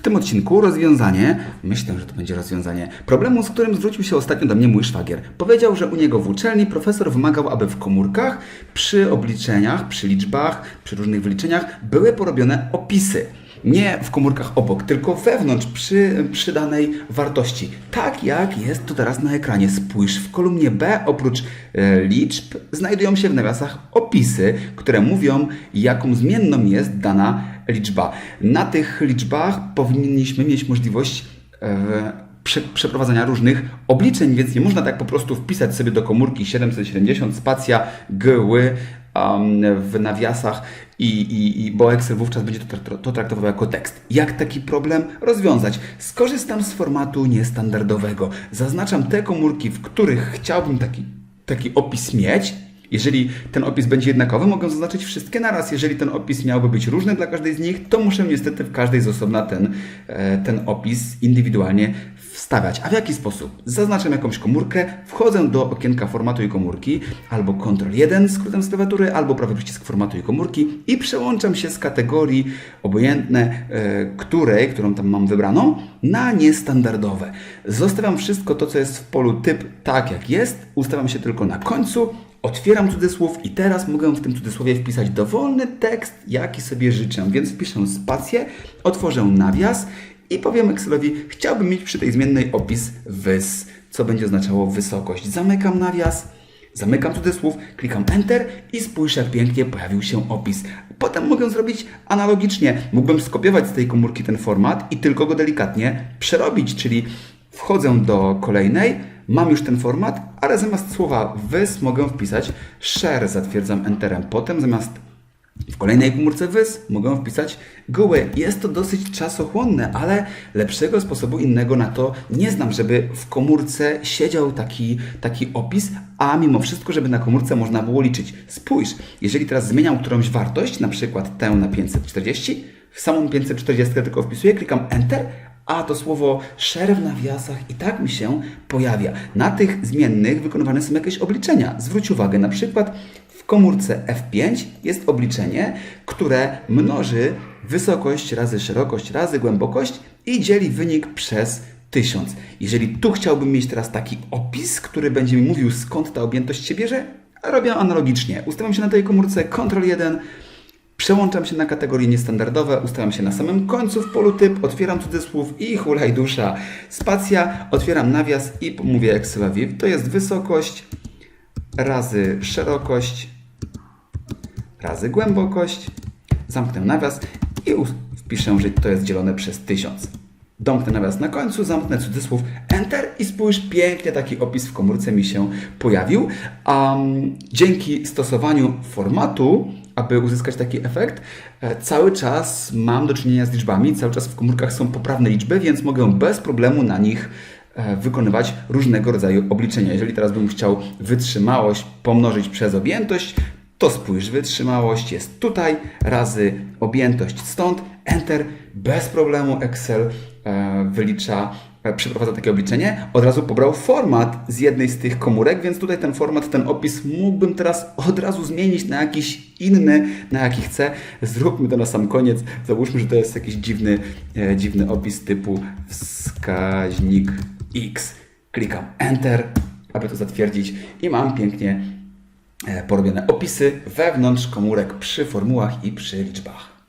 W tym odcinku rozwiązanie, myślę, że to będzie rozwiązanie, problemu, z którym zwrócił się ostatnio do mnie mój szwagier. Powiedział, że u niego w uczelni profesor wymagał, aby w komórkach, przy obliczeniach, przy liczbach, przy różnych wyliczeniach były porobione opisy. Nie w komórkach obok, tylko wewnątrz, przy przydanej wartości. Tak jak jest to teraz na ekranie. Spójrz, w kolumnie B oprócz e, liczb znajdują się w nawiasach opisy, które mówią, jaką zmienną jest dana liczba. Na tych liczbach powinniśmy mieć możliwość e, prze, przeprowadzania różnych obliczeń, więc nie można tak po prostu wpisać sobie do komórki 770 spacja gły w nawiasach i, i, i wówczas będzie to, to traktował jako tekst. Jak taki problem rozwiązać? Skorzystam z formatu niestandardowego. Zaznaczam te komórki, w których chciałbym taki, taki opis mieć. Jeżeli ten opis będzie jednakowy, mogę zaznaczyć wszystkie naraz. Jeżeli ten opis miałby być różny dla każdej z nich, to muszę niestety w każdej z osobna ten, e, ten opis indywidualnie wstawiać. A w jaki sposób? Zaznaczam jakąś komórkę, wchodzę do okienka formatu i komórki, albo Ctrl 1 skrótem z klawiatury, albo prawy przycisk formatu i komórki i przełączam się z kategorii obojętne, e, której, którą tam mam wybraną, na niestandardowe. Zostawiam wszystko to, co jest w polu typ tak jak jest, ustawiam się tylko na końcu, Otwieram cudzysłów i teraz mogę w tym cudzysłowie wpisać dowolny tekst, jaki sobie życzę. Więc wpiszę spację, otworzę nawias i powiem Excelowi, chciałbym mieć przy tej zmiennej opis wys, co będzie oznaczało wysokość. Zamykam nawias, zamykam cudzysłów, klikam Enter i spójrz jak pięknie pojawił się opis. Potem mogę zrobić analogicznie. Mógłbym skopiować z tej komórki ten format i tylko go delikatnie przerobić, czyli wchodzę do kolejnej, Mam już ten format, ale zamiast słowa wys mogę wpisać share, zatwierdzam enterem. Potem zamiast w kolejnej komórce wys mogę wpisać GUI. Jest to dosyć czasochłonne, ale lepszego sposobu innego na to nie znam, żeby w komórce siedział taki, taki opis, a mimo wszystko, żeby na komórce można było liczyć. Spójrz, jeżeli teraz zmieniam którąś wartość, na przykład tę na 540, w samą 540 tylko wpisuję, klikam Enter, a to słowo share w nawiasach i tak mi się pojawia. Na tych zmiennych wykonywane są jakieś obliczenia. Zwróć uwagę, na przykład komórce F5 jest obliczenie, które mnoży wysokość razy szerokość razy głębokość i dzieli wynik przez 1000. Jeżeli tu chciałbym mieć teraz taki opis, który będzie mi mówił skąd ta objętość się bierze, robię analogicznie. Ustawiam się na tej komórce Ctrl 1, Przełączam się na kategorie niestandardowe, ustawiam się na samym końcu w polu typ, otwieram cudzysłów i hulaj dusza. Spacja, otwieram nawias i mówię Excelowi, to jest wysokość razy szerokość razy głębokość. Zamknę nawias i wpiszę, że to jest dzielone przez 1000. Domknę nawias na końcu, zamknę cudzysłów, Enter i spójrz, pięknie taki opis w komórce mi się pojawił. Um, dzięki stosowaniu formatu, aby uzyskać taki efekt, e, cały czas mam do czynienia z liczbami, cały czas w komórkach są poprawne liczby, więc mogę bez problemu na nich e, wykonywać różnego rodzaju obliczenia. Jeżeli teraz bym chciał wytrzymałość pomnożyć przez objętość, to spójrz, wytrzymałość jest tutaj, razy objętość stąd, Enter, bez problemu Excel e, wylicza, e, przeprowadza takie obliczenie. Od razu pobrał format z jednej z tych komórek, więc tutaj ten format, ten opis mógłbym teraz od razu zmienić na jakiś inny, na jaki chcę. Zróbmy to na sam koniec. Załóżmy, że to jest jakiś dziwny, e, dziwny opis typu wskaźnik X. Klikam Enter, aby to zatwierdzić i mam pięknie porobione opisy wewnątrz komórek przy formułach i przy liczbach.